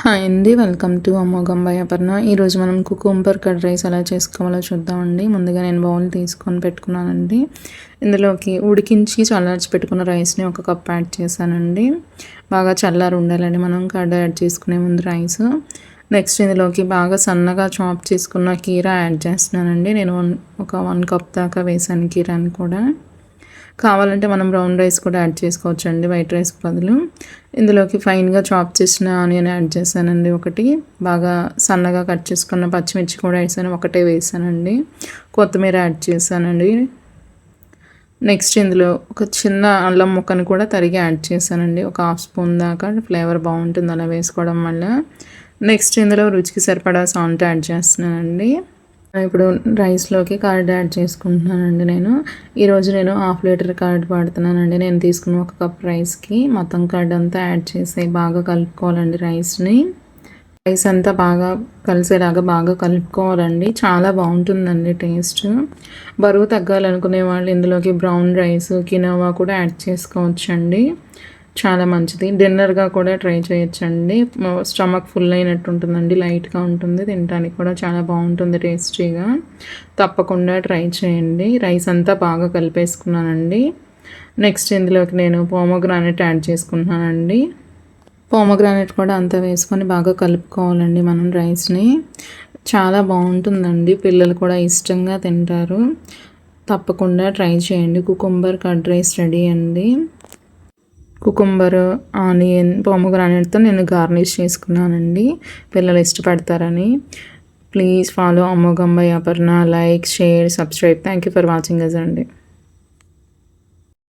Hi అండి welcome to అమ్మోగం Aparna. ఈరోజు మనం కుకుంబర్ కర్డ్ రైస్ ఎలా చేసుకోవాలో చూద్దామండి. ముందుగా నేను బౌల్ తీసుకొని పెట్టుకున్నానండి. ఇందులోకి ఉడికించి చల్లార్చి పెట్టుకున్న రైస్ని ఒక కప్ యాడ్ చేశానండి. బాగా చల్లారి ఉండాలండి మనం కర్డ్ యాడ్ చేసుకునే ముందు రైస్. నెక్స్ట్ ఇందులోకి బాగా సన్నగా చాప్ చేసుకున్న కీరా యాడ్ చేస్తున్నానండి. నేను వన్ ఒక వన్ కప్ దాకా వేసాను కీరాని కూడా. కావాలంటే మనం బ్రౌన్ రైస్ కూడా యాడ్ చేసుకోవచ్చు అండి వైట్ రైస్ బదులు. ఇందులోకి ఫైన్గా చాప్ చేసిన ఆనియన్ యాడ్ చేశానండి ఒకటి. బాగా సన్నగా కట్ చేసుకున్న పచ్చిమిర్చి కూడా వేసాను ఒకటే వేసానండి. కొత్తిమీర యాడ్ చేశానండి. నెక్స్ట్ ఇందులో ఒక చిన్న అల్లం ముక్కను కూడా తరిగి యాడ్ చేశానండి. ఒక హాఫ్ స్పూన్ దాకా. ఫ్లేవర్ బాగుంటుంది అలా వేసుకోవడం వల్ల. నెక్స్ట్ ఇందులో రుచికి సరిపడా సాల్ట్ యాడ్ చేస్తున్నానండి. ఇప్పుడు రైస్లోకి కార్డ్ యాడ్ చేసుకుంటున్నానండి నేను. ఈరోజు నేను హాఫ్ లీటర్ కార్డ్ వాడుతున్నానండి. నేను తీసుకున్న ఒక కప్ రైస్కి మొత్తం కార్డ్ అంతా యాడ్ చేసి బాగా కలుపుకోవాలండి రైస్ని. రైస్ అంతా బాగా కలిసేలాగా బాగా కలుపుకోవాలండి. చాలా బాగుంటుందండి టేస్ట్. బరువు తగ్గాలనుకునే వాళ్ళు ఇందులోకి బ్రౌన్ రైస్ కినోవా కూడా యాడ్ చేసుకోవచ్చండి. చాలా మంచిది. డిన్నర్గా కూడా ట్రై చేయొచ్చండి. స్టమక్ ఫుల్ అయినట్టు ఉంటుందండి లైట్గా ఉంటుంది. తినడానికి కూడా చాలా బాగుంటుంది టేస్టీగా. తప్పకుండా ట్రై చేయండి. రైస్ అంతా బాగా కలిపేసుకున్నానండి. నెక్స్ట్ ఇందులోకి నేను పోమోగ్రానైట్ యాడ్ చేసుకుంటున్నానండి. పోమోగ్రానైట్ కూడా అంతా వేసుకొని బాగా కలుపుకోవాలండి మనం రైస్ని. చాలా బాగుంటుందండి. పిల్లలు కూడా ఇష్టంగా తింటారు. తప్పకుండా ట్రై చేయండి. కుకుంబర్ కర్డ్ రైస్ రెడీ అండి. కుకుంబర్ ఆనియన్ పోమోగ్రానైట్తో నేను గార్నిష్ చేసుకున్నానండి. పిల్లలు ఇష్టపడతారని. Please follow అమ్మోగంబై Aparna like share subscribe. Thank you for watching us అండి.